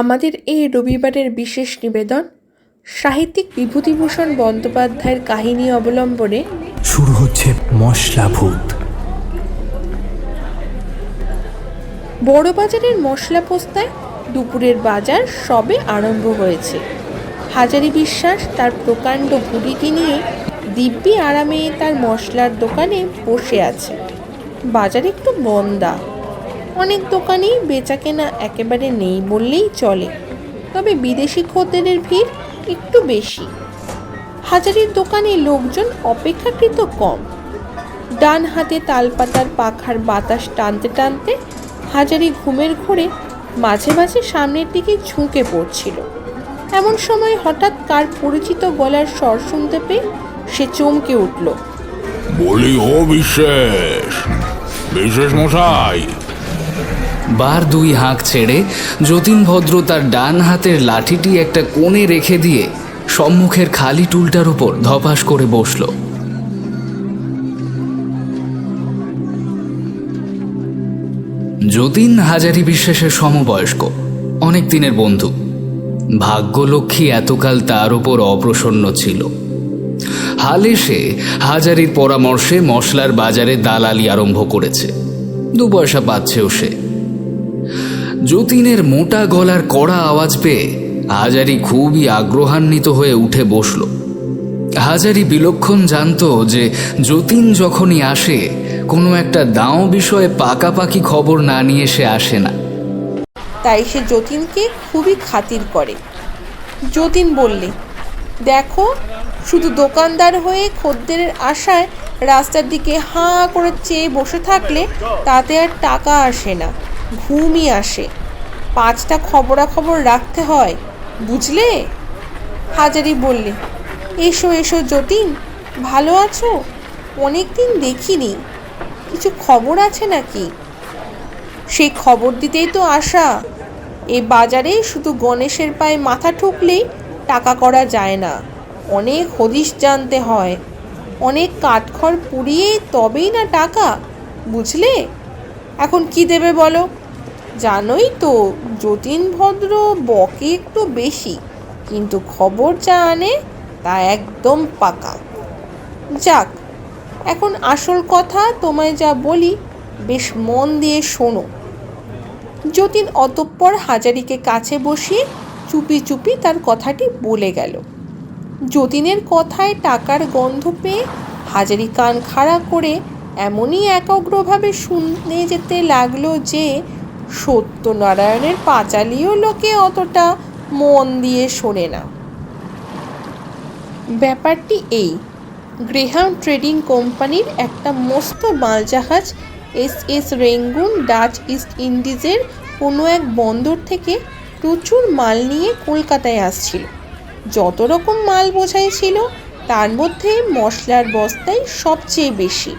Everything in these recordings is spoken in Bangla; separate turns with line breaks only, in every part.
আমাদের এই রবিবারের বিশেষ নিবেদন সাহিত্যিক বিভূতিভূষণ বন্দ্যোপাধ্যায়ের কাহিনী অবলম্বনে
শুরু হচ্ছে মশলা ভূত
বড়বাজারের মশলা পোস্তায় দুপুরের বাজার সবে আরম্ভ হয়েছে। হাজারি বিশ্বাস তার প্রকাণ্ড ভুড়িটি নিয়ে দিব্যি আরামে তার মশলার দোকানে বসে আছে। বাজার একটু মন্দা। অনেক দোকানেই বেচা কেনা একেবারে নেই বললেই চলে। তবে বিদেশি খদ্দেরের ভিড় একটু বেশি। হাজারির দোকানে লোকজন অপেক্ষাকৃত কম। ডান হাতে তালপাতার পাখার বাতাস টানতে টানতে হাজারি ঘুমের ঘোরে মাঝে মাঝে সামনের দিকে ঝুঁকে পড়ছিল। এমন সময় হঠাৎ কার পরিচিত গলার স্বর শুনতে পেয়ে সে চমকে উঠল।
বলি ও বিশেষ বিশেষ মশাই।
বার দুই হাঁক ছেড়ে যতীন ভদ্র তার ডান হাতের লাঠিটি একটা কোণে রেখে দিয়ে সম্মুখের খালি টুলটার উপর ধপাস করে বসল। যতীন হাজারি বিশ্বাসের সমবয়স্ক, অনেক দিনের বন্ধু। ভাগ্যলক্ষ্মী এতকাল তার উপর অপ্রসন্ন ছিল। হালে সে হাজারির পরামর্শে মশলার বাজারে দালালি আরম্ভ করেছে। দু পয়সা পাচ্ছেও সে। যতীনের মোটা গলার কড়া আওয়াজ পেয়ে হাজারি খুবই আগ্রহান্বিত হয়ে উঠে বসল। হাজারি বিলক্ষণ জানতো যে যতীন যখনই আসে, কোনো একটা দাও বিষয়ে পাকাপাকি খবর না নিয়ে সে আসে না।
তাই সে যতীনকে খুবই খাতির করে। যতীন বললে, দেখো, শুধু দোকানদার হয়ে খদ্দেরের আশায় রাস্তার দিকে হাঁ করে চেয়ে বসে থাকলে তাতে আর টাকা আসে না। ঘুমই আসে। পাঁচটা খবরাখবর রাখতে হয়, বুঝলে? হাজারি বললে, এসো এসো যতীন, ভালো আছো? অনেক দিন দেখিনি। কিছু খবর আছে নাকি? সেই খবর দিতেই তো আসা এ বাজারে শুধু গণেশের পায়ে মাথা ঠুকলেই টাকা করা যায় না। অনেক হদিশ জানতে হয়। অনেক কাঠখড় পুড়িয়ে তবেই না টাকা, বুঝলে? এখন কি দেবে বলো? জানোই তো, যতীন ভদ্র বকে একটু বেশি, কিন্তু খবর যা আনে তা একদম পাকা। যাক, এখন আসল কথা তোমায় যা বলি, বেশ মন দিয়ে শোনো। যতীন অতঃপর হাজারিকে কাছে বসিয়ে চুপি চুপি তার কথাটি বলে গেল। যতীনের কথায় টাকার গন্ধ পেয়ে হাজারি কান খাড়া করে এমনই একাগ্রভাবে শুনে যেতে লাগল যে সত্যনারায়ণের পাঁচালিও লোকে অতটা মন দিয়ে শোনে না। ব্যাপারটি এই, গ্রেহাম ট্রেডিং কোম্পানির একটা মস্ত মালজাহাজ S S Rangoon Dutch East ইন্ডিজের কোনো এক বন্দর থেকে প্রচুর মাল নিয়ে কলকাতায় আসছিল। যত রকম মাল বোঝাই ছিল, তার মধ্যে মশলার বস্তাই সবচেয়ে বেশি।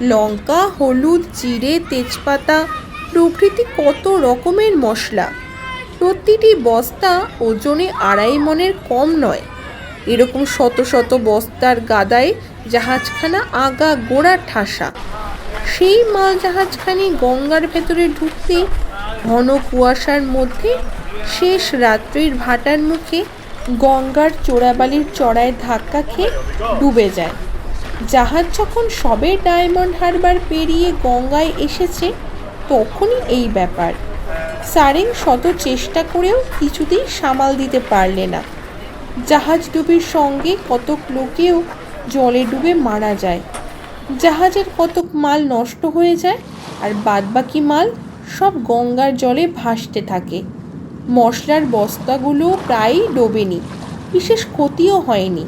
লঙ্কা, হলুদ, জিরে, তেজপাতা প্রভৃতি কত রকমের মশলা? প্রতিটি বস্তা ওজনে আড়াই মনের কম নয়। এরকম শত শত বস্তার গাদায় জাহাজখানা আগা গোড়া ঠাসা। সেই মাল জাহাজখানি গঙ্গার ভেতরে ঢুকতে ঘন কুয়াশার মধ্যে শেষ রাত্রির ভাটার মুখে গঙ্গার চোরাবালির চড়ায় ধাক্কা খেয়ে ডুবে যায়। জাহাজ যখন সবে ডায়মন্ড হারবার পেরিয়ে গঙ্গায় এসেছে, তখনই এই ব্যাপার। সারেং শত চেষ্টা করেও কিছুতেই সামাল দিতে পারলে না। জাহাজ ডুবির সঙ্গে কতক লোকেও জলে ডুবে মারা যায়। জাহাজের কতক মাল নষ্ট হয়ে যায় আর বাদবাকি মাল সব গঙ্গার জলে ভাসতে থাকে। মশলার বস্তাগুলো প্রায়ই ডোবেনি, বিশেষ ক্ষতিও হয়নি।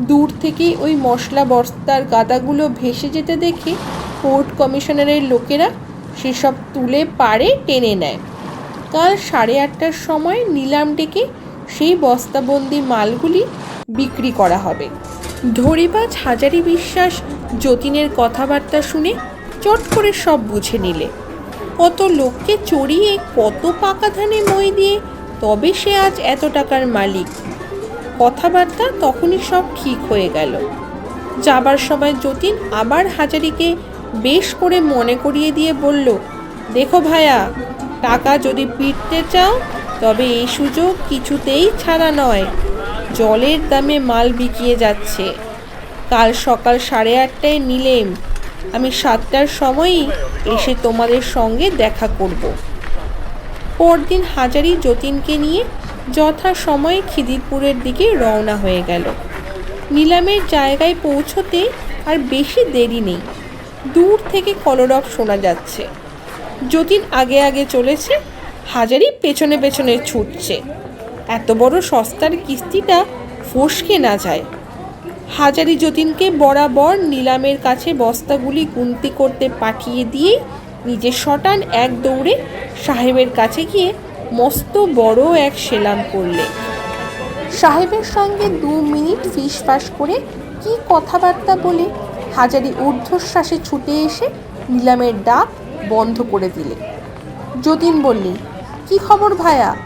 দূর থেকেই ওই মশলা বস্তার গাদাগুলো ভেসে যেতে দেখে পোর্ট কমিশনারের লোকেরা সেসব তুলে পাড়ে টেনে নেয়। কাল সাড়ে আটটার সময় নিলাম ডেকে সেই বস্তাবন্দি মালগুলি বিক্রি করা হবে। ধরিবাজ হাজারি বিশ্বাস যতীনের কথাবার্তা শুনে চট করে সব বুঝে নিলে। কত লোককে চড়িয়ে কত পাকা ধানে মই দিয়ে, তবে সে আজ এত টাকার মালিক। কথাবার্তা তখনই সব ঠিক হয়ে গেল। যাবার সময় যতীন আবার হাজারিকে বেশ করে মনে করিয়ে দিয়ে বলল, দেখো ভায়া, টাকা যদি পিটতে চাও, তবে এই সুযোগ কিছুতেই ছাড়া নয়। জলের দামে মাল বিকিয়ে যাচ্ছে। কাল সকাল সাড়ে আটটায় নিলেম। আমি সাতটার সময়ই এসে তোমাদের সঙ্গে দেখা করব। পরদিন হাজারি যতীনকে নিয়ে যথা সময়ে খিদিরপুরের দিকে রওনা হয়ে গেল। নিলামের জায়গায় পৌঁছতে আর বেশি দেরি নেই। দূর থেকে কলরব শোনা যাচ্ছে। যতীন আগে আগে চলেছে হাজারি পেছনে পেছনে ছুটছে। এত বড় সস্তার কিস্তিটা ফসকে না যায়। হাজারি যতীনকে বরাবর নিলামের কাছে বস্তাগুলি গুনতি করতে পাঠিয়ে দিয়ে নিজে শটান এক দৌড়ে সাহেবের কাছে গিয়ে মস্ত বড় এক সেলাম করলে। সাহেবের সঙ্গে দু মিনিট ফিসফাস করে কি কথাবার্তা বলে, হাজারি ঊর্ধ্বশ্বাসে ছুটে এসে নিলামের ডাক বন্ধ করে দিলে। যতীন বললি, কি খবর ভায়া?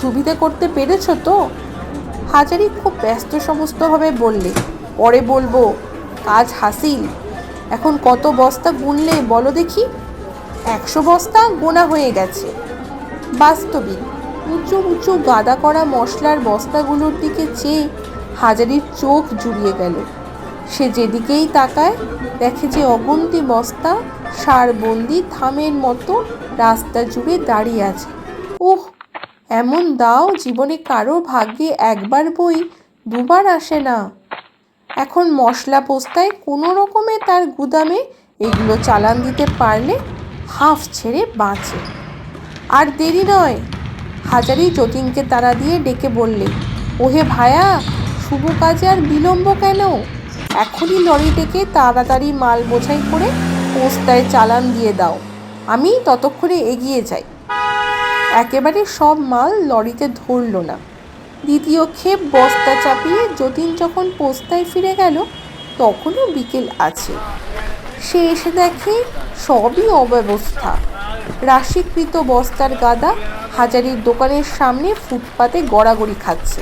সুবিধে করতে পেরেছ তো? হাজারি খুব ব্যস্ত সমস্তভাবে বললে, পরে বলব, কাজ হাসিল। এখন কত বস্তা গুনলে বলো দেখি? একশো বস্তা গোনা হয়ে গেছে। বাস্তবিক। উঁচু উঁচু গাদা করা মশলার বস্তাগুলোর দিকে চেয়ে হাজারির চোখ জুড়িয়ে গেল। সে যেদিকেই তাকায়, দেখে যে অগুন্তি বস্তা সারবন্দি থামের মতো রাস্তা জুড়ে দাঁড়িয়ে আছে। ওহ এমন দাও জীবনে কারও ভাগ্যে একবার বই, দুবার আসে না। এখন মশলা পোস্তায় কোনো রকমে তার গুদামে এগুলো চালান দিতে পারলে হাফ ছেড়ে বাঁচে। আর দেরি নয়। হাজারি যতীনকে তারা দিয়ে ডেকে বললে, ওহে ভায়া, শুভ কাজে আর বিলম্ব কেন? এখনই লরি ডেকে তাড়াতাড়ি মাল বোঝাই করে পোস্তায় চালান দিয়ে দাও। আমি ততক্ষণে এগিয়ে যাই। একেবারে সব মাল লরিতে ধরল না। দ্বিতীয় ক্ষেপ বস্তা চাপিয়ে যতীন যখন পোস্তায় ফিরে গেল, তখনও বিকেল আছে। সে এসে দেখে সবই অব্যবস্থা। রাশিকৃত বস্তার গাদা হাজারির দোকানের সামনে ফুটপাতে গড়াগড়ি খাচ্ছে।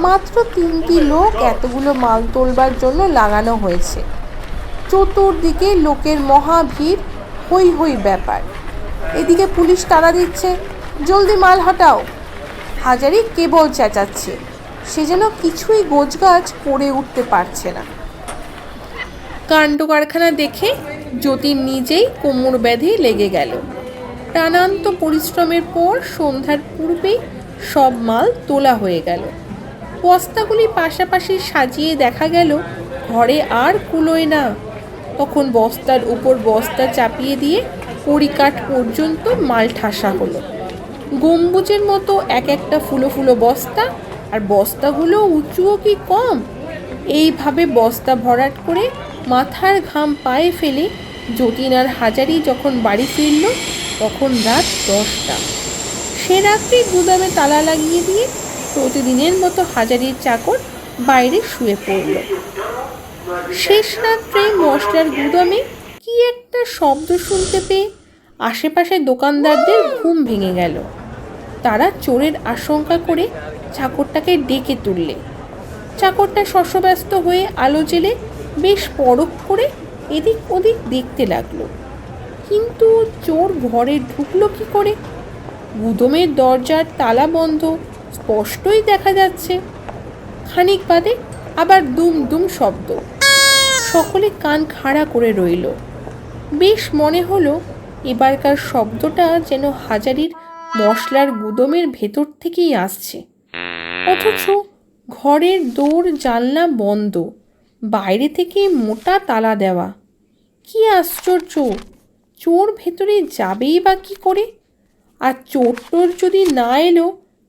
মাত্র তিনটি লোক এতগুলো মাল তোলবার জন্য লাগানো হয়েছে। চতুর্দিকে লোকের মহা ভিড় হই হই ব্যাপার। এদিকে পুলিশ তাড়া দিচ্ছে, জলদি মাল হটাও। হাজারি কেবল চেঁচাচ্ছে, সে যেন কিছুই গোছগাছ করে উঠতে পারছে না। কাণ্ড কারখানা দেখে যতীন নিজেই কোমর ব্যাধি লেগে গেল। টানান্ত পরিশ্রমের পর সন্ধ্যার পূর্বেই সব মাল তোলা হয়ে গেল। বস্তাগুলি পাশাপাশি সাজিয়ে দেখা গেল, ঘরে আর কুলোয় না। তখন বস্তার উপর বস্তা চাপিয়ে দিয়ে পরিকাঠ পর্যন্ত মাল ঠাসা হলো। গম্বুজের মতো এক একটা ফুলো ফুলো বস্তা, আর বস্তাগুলো উঁচুও কি কম? এইভাবে বস্তা ভরাট করে মাথার ঘাম পায়ে ফেলে যতীন আর হাজারি যখন বাড়ি ফিরল তখন রাত দশটা। সে রাত্রে গুদামে তালা লাগিয়ে দিয়ে প্রতিদিনের মতো হাজারির চাকর বাইরে শুয়ে পড়ল। শেষ রাত্রে মশলার গুদামে কি একটা শব্দ শুনতে পেয়ে আশেপাশে দোকানদারদের ঘুম ভেঙে গেল। তারা চোরের আশঙ্কা করে চাকরটাকে ডেকে তুললে। চাকরটা শস্যব্যস্ত হয়ে আলো জেলে বেশ পরখ করে এদিক ওদিক দেখতে লাগল। কিন্তু চোর ঘরে ঢুকলো কি করে? গুদমের দরজার তালা বন্ধ, স্পষ্টই দেখা যাচ্ছে। খানিক বাদে আবার দুম দুম শব্দ। সকলে কান খাড়া করে রইল। বেশ মনে হলো এবারকার শব্দটা যেন হাজারির মশলার গুদমের ভেতর থেকেই আসছে। অথচ ঘরের দৌড় জানলা বন্ধ, বাইরে থেকে মোটা তালা দেওয়া। কি আশ্চর্য! চোর ভেতরে যাবেই বা কি করে? আর চোর টোর যদি না এলো,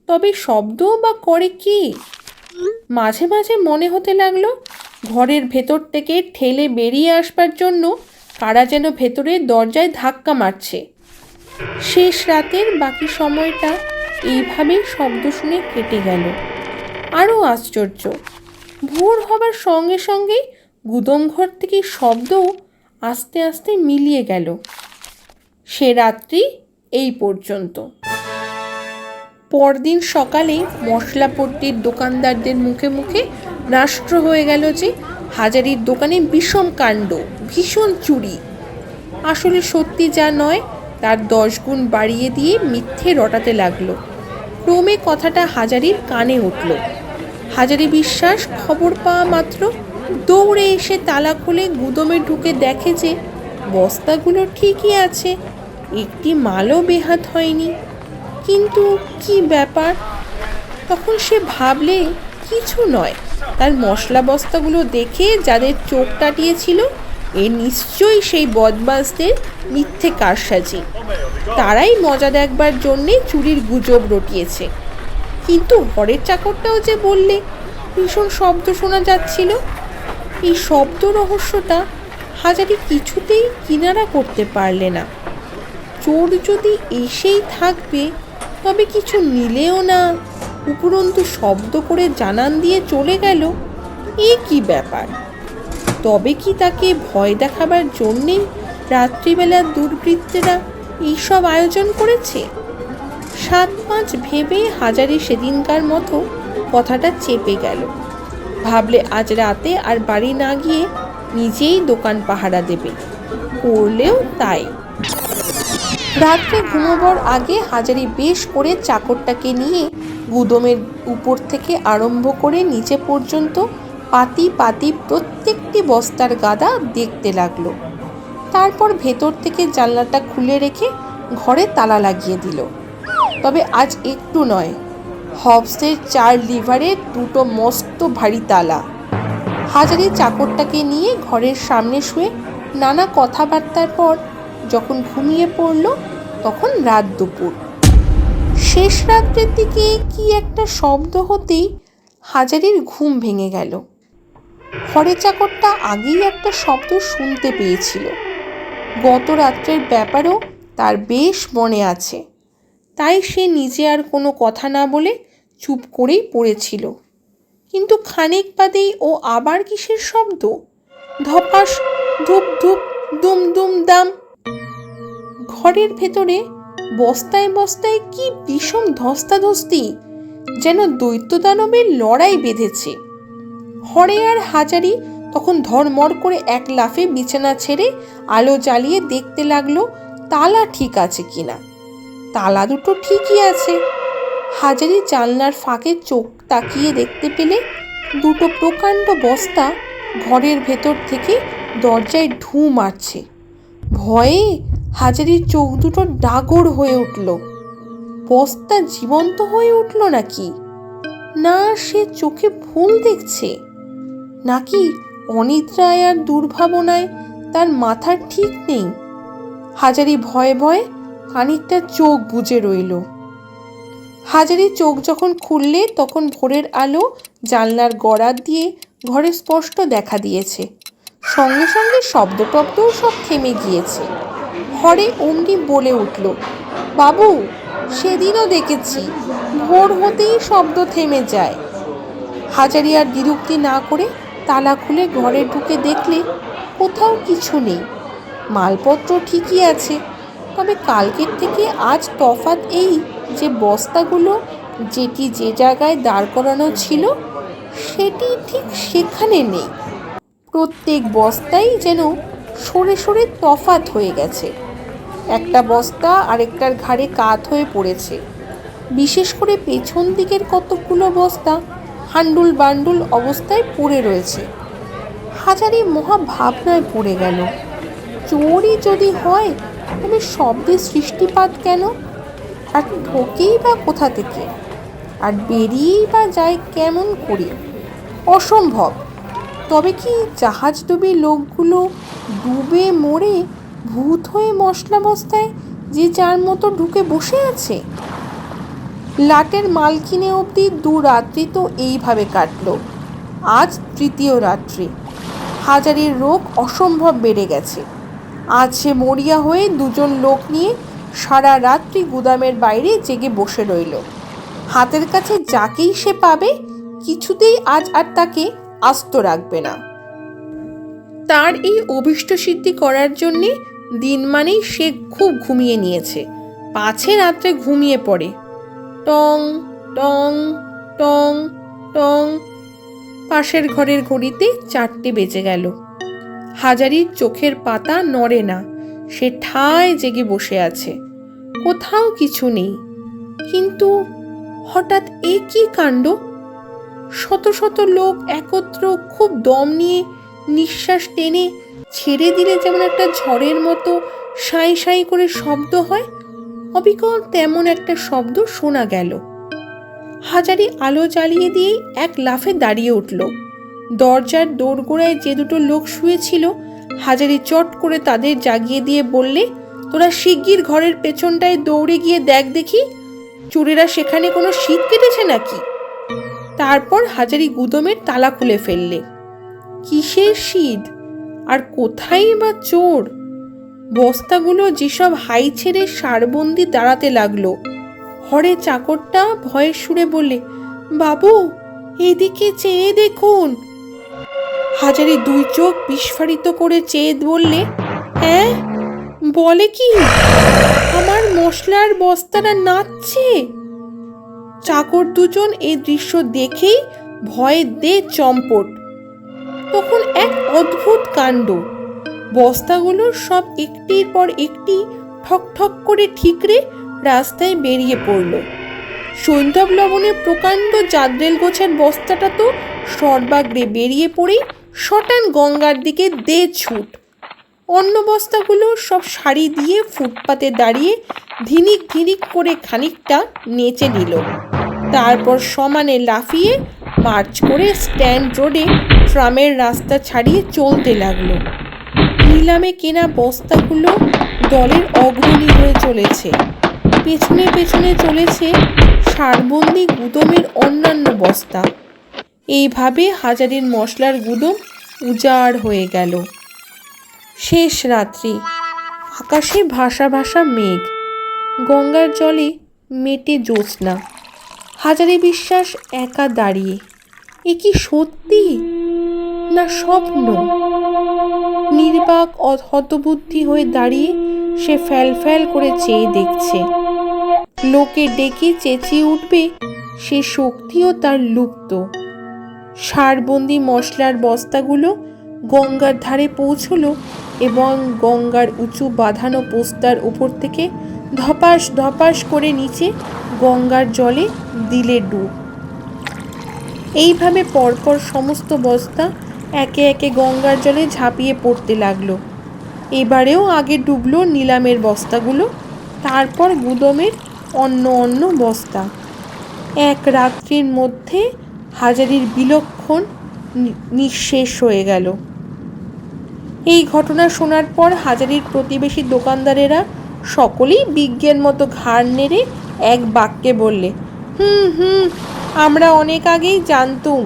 তবে শব্দও বা করে কি? মাঝে মাঝে মনে হতে লাগল, ঘরের ভেতর থেকে ঠেলে বেরিয়ে আসবার জন্য কারা যেন ভেতরে দরজায় ধাক্কা মারছে। শেষ রাতের বাকি সময়টা এইভাবেই শব্দ শুনে কেটে গেল। আরও আশ্চর্য, ভোর হবার সঙ্গে সঙ্গেই গুদম ঘর থেকে শব্দও আস্তে আস্তে মিলিয়ে গেল। সে রাত্রি এই পর্যন্ত। পরদিন সকালে মশলাপট্টির দোকানদারদের মুখে মুখে রাষ্ট্র হয়ে গেল যে হাজারির দোকানে বিষম কাণ্ড, ভীষণ চুরি। আসলে সত্যি যা নয়, তার দশ গুণ বাড়িয়ে দিয়ে মিথ্যে রটাতে লাগল। ক্রমে কথাটা হাজারির কানে উঠল। হাজারি বিশ্বাস খবর পাওয়া মাত্র দৌড়ে এসে তালা খুলে গুদমে ঢুকে দেখে যে বস্তাগুলো ঠিকই আছে। একটি মালও বেহাত হয়নি। কিন্তু কি ব্যাপার? তখন সে ভাবলে কিছু নয়। তার মশলা বস্তাগুলো দেখে যাদের চোখ টাটিয়েছিল এ নিশ্চয়ই সেই বদমাসদের মিথ্যে কারসাজি। তারাই মজা দেখবার জন্যে চুরির গুজব রটিয়েছে। কিন্তু ঘরের চাকরটাও যে বললে, ভীষণ শব্দ শোনা যাচ্ছিল। এই শব্দ রহস্যটা হাজারি কিছুতেই কিনারা করতে পারলে না। চোর যদি এসেই থাকবে, তবে কিছু নিলেও না। উপরন্তু শব্দ করে জানান দিয়ে চলে গেল। এ কি ব্যাপার? তবে কি তাকে ভয় দেখাবার জন্যেই রাত্রিবেলা দুর্বৃত্তেরা এইসব আয়োজন করেছে? সাত পাঁচ ভেবে হাজারি সেদিনকার মতো কথাটা চেপে গেল। ভাবলে আজ রাতে আর বাড়ি না গিয়ে নিজেই দোকান পাহারা দেবে। করলেও তাই। রাত্রে ঘুমোবার আগে হাজারি বেশ করে চাকরটাকে নিয়ে গুদমের উপর থেকে আরম্ভ করে নিচে পর্যন্ত পাতি পাতি প্রত্যেকটি বস্তার গাদা দেখতে লাগল। তারপর ভেতর থেকে জানলাটা খুলে রেখে ঘরে তালা লাগিয়ে দিল। তবে আজ একটু নয়, হবসের চার লিভারে দুটো মস্ত ভারী তালা। হাজারি চাকরটাকে নিয়ে ঘরের সামনে শুয়ে নানা কথাবার্তার পর যখন ঘুমিয়ে পড়ল, তখন রাত দুপুর। শেষ রাত্রের দিকে কি একটা শব্দ হতেই হাজারির ঘুম ভেঙে গেল। ঘরে চাকরটা আগেই একটা শব্দ শুনতে পেয়েছিল। গত রাত্রের ব্যাপারও তার বেশ মনে আছে। তাই সে নিজে আর কোনো কথা না বলে চুপ করেই পড়েছিল। কিন্তু খানিক বাদেই ও আবার কিসের শব্দ? ধপাস, ধুপ ধুপ, দুম দুম দাম ঘরের ভেতরে বস্তায় বস্তায় কি বিষম ধস্তাধস্তি, যেন দৈত্য দানবের লড়াই বেঁধেছে। হরে আর হাজারি তখন ধরমর করে এক লাফে বিছানা ছেড়ে আলো জ্বালিয়ে দেখতে লাগল, তালা ঠিক আছে কিনা। তালা দুটো ঠিকই আছে। হাজারি জানলার ফাঁকে চোখ তাকিয়ে দেখতে পেলে দুটো প্রকাণ্ড বস্তা ঘরের ভেতর থেকে দরজায় ঢু মারছে। ভয়ে হাজারির চোখ দুটো ডাগর হয়ে উঠল। বস্তা জীবন্ত হয়ে উঠল নাকি? না, সে চোখে ভুল দেখছে। নাকি অনিদ্রায় আর দুর্ভাবনায় তার মাথার ঠিক নেই? হাজারি ভয়ে ভয়ে খানিকটা চোখ বুজে রইল। হাজারি চোখ যখন খুললে তখন ভোরের আলো জানলার গড়ার দিয়ে ঘরে স্পষ্ট দেখা দিয়েছে। সঙ্গে সঙ্গে শব্দ টব্দও সব থেমে গিয়েছে। ঘরে অমনি বলে উঠল, বাবু, সেদিনও দেখেছি, ভোর হতেই শব্দ থেমে যায় হাজারি আর দ্বিরুক্তি না করে তালা খুলে ঘরে ঢুকে দেখলে কোথাও কিছু নেই। মালপত্র ঠিকই আছে, তবে কালকের থেকে আজ তফাৎ এই যে বস্তাগুলো যেটি যে জায়গায় দাঁড় করানো ছিল, সেটি ঠিক সেখানে নেই। প্রত্যেক বস্তাই যেন সরে সরে তফাত হয়ে গেছে। একটা বস্তা আরেকটার ঘাড়ে কাত হয়ে পড়েছে। বিশেষ করে পেছন দিকের কতকগুলো বস্তা হান্ডুল বান্ডুল অবস্থায় পড়ে রয়েছে। হাজারি মহা ভাবনায় পড়ে গেল। চোরই যদি হয়, তবে শব্দের সৃষ্টিপাত কেন? আর ঢোকেই বা কোথা থেকে? আর বেরিয়েই বা যায় কেমন করে? অসম্ভব। তবে কি জাহাজ ডুবে লোকগুলো ডুবে মরে ভূত হয়ে মশলা বস্তায় যে যার মতো ঢুকে বসে আছে? লাটের মালকিনে অবধি দু রাত্রি তো এইভাবে কাটলো। আজ তৃতীয় রাত্রি। হাজারের রোগ অসম্ভব বেড়ে গেছে। আজ সে মরিয়া হয়ে দুজন লোক নিয়ে সারা রাত্রি গুদামের বাইরে জেগে বসে রইল। হাতের কাছে যাকেই সে পাবে, কিছুতেই আজ আর তাকে আস্ত রাখবে না। তার এই অভিষ্ট সিদ্ধি করার জন্যে দিন মানেই সে খুব ঘুমিয়ে নিয়েছে। পাছে রাত্রে ঘুমিয়ে পড়ে। টং টং টং টং। পাশের ঘরের ঘড়িতে চারটে বেজে গেল। হাজারির চোখের পাতা নড়ে না। সে ঠায় জেগে বসে আছে। কোথাও কিছু নেই। কিন্তু হঠাৎ এ কি কাণ্ড? শত শত লোক একত্র খুব দম নিয়ে নিঃশ্বাস টেনে ছেড়ে দিলে যেমন একটা ঝড়ের মতো সাঁই সাই করে শব্দ হয়, অবিকল তেমন একটা শব্দ শোনা গেল। হাজারি আলো জ্বালিয়ে দিয়েই এক লাফে দাঁড়িয়ে উঠল। দরজার দোরগোড়ায় যে দুটো লোক শুয়েছিল, হাজারি চট করে তাদের জাগিয়ে দিয়ে বললে, তোরা শিগগির ঘরের পেছনটায় দৌড়ে গিয়ে দেখ দেখি, চোরেরা সেখানে কোনো শীত কেটেছে নাকি? তারপর হাজারি গুদমের তালা খুলে ফেললে। কিসের শীত? আর কোথায় বা চোর? বস্তাগুলো যেসব হাই ছেড়ে সারবন্দি দাঁড়াতে লাগল। হরে চাকরটা ভয়ের সুরে বললে, বাবু, এদিকে চেয়ে দেখুন। হাজারি দুই চোখ বিস্ফারিত করে চেয়ে বললে হ্যাঁ বলে কি? আমার মশলার বস্তাটা নাচছে। চাকর দুজন এই দৃশ্য দেখেই ভয়ে দে চম্পট। তখন এক অদ্ভুত কাণ্ড। বস্তাগুলো সব একটির পর একটি ঠক ঠক করে ঠিকরে রাস্তায় বেরিয়ে পড়ল। সৈন্ধব লবণের প্রকাণ্ড জাদ্রেল গোছের বস্তাটা তো সর্বাগ্রে বেরিয়ে পড়েই শটান গঙ্গার দিকে দে ছুট। অন্য বস্তাগুলো সব শাড়ি দিয়ে ফুটপাতে দাঁড়িয়ে ধিনিক ধিনিক করে খানিকটা নেচে নিল। তারপর সমানে লাফিয়ে মার্চ করে স্ট্যান্ড রোডে ট্রামের রাস্তা ছাড়িয়ে চলতে লাগল। নিলামে কেনা বস্তাগুলো দলের অগ্রণী হয়ে চলেছে। পেছনে পেছনে চলেছে সারবন্দি গুদমের অন্যান্য বস্তা। এইভাবে হাজারের মশলার গুদম উজাড় হয়ে গেল। শেষ রাত্রি। আকাশে ভাসা ভাসা মেঘ। গঙ্গার জলে মেটে জ্যোৎস্না। হাজারে বিশ্বাস একা দাঁড়িয়ে। এ কি সত্যি? না স্বপ্ন। নির্বাক হতবুদ্ধি হয়ে দাঁড়িয়ে সে ফ্যাল ফ্যাল করে চেয়ে দেখছে। লোকে ডেকে চেঁচিয়ে উঠবে, সে শক্তিও তার লুপ্ত। সারবন্দি মশলার বস্তাগুলো গঙ্গার ধারে পৌঁছলো এবং গঙ্গার উঁচু বাঁধানো পোস্তার উপর থেকে ধপাস ধপাস করে নিচে গঙ্গার জলে দিলে ডুব। এইভাবে পরপর সমস্ত বস্তা একে একে গঙ্গার জলে ঝাঁপিয়ে পড়তে লাগল। এবারেও আগে ডুবলো নিলামের বস্তাগুলো, তারপর গুদমের অন্য অন্য বস্তা। এক রাত্রির মধ্যে হাজারির বিলক্ষণ নিঃশেষ হয়ে গেল। এই ঘটনা শোনার পর হাজারির প্রতিবেশী দোকানদারেরা সকলেই বিজ্ঞান মতো ঘাড় নেড়ে এক বাক্যে বললে, হুম হুম, আমরা অনেক আগেই জানতুম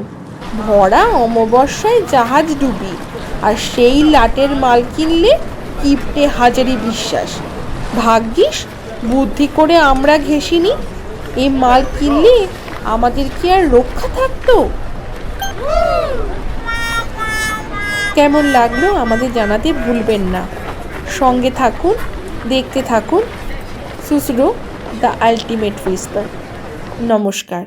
ভরা অমাবস্যায় জাহাজ ডুবি, আর সেই লাটের মাল কিনলে কিপটে হাজারি বিশ্বাস। ভাগ্যিস, বুদ্ধি করে আমরা ঘেসিনি এই মাল কিনলে আমাদের কি আর রক্ষা থাকতো? কেমন লাগল আমাদের জানাতে ভুলবেন না। সঙ্গে থাকুন, দেখতে থাকুন সুসরো দ্য আলটিমেট উইস্পার নমস্কার।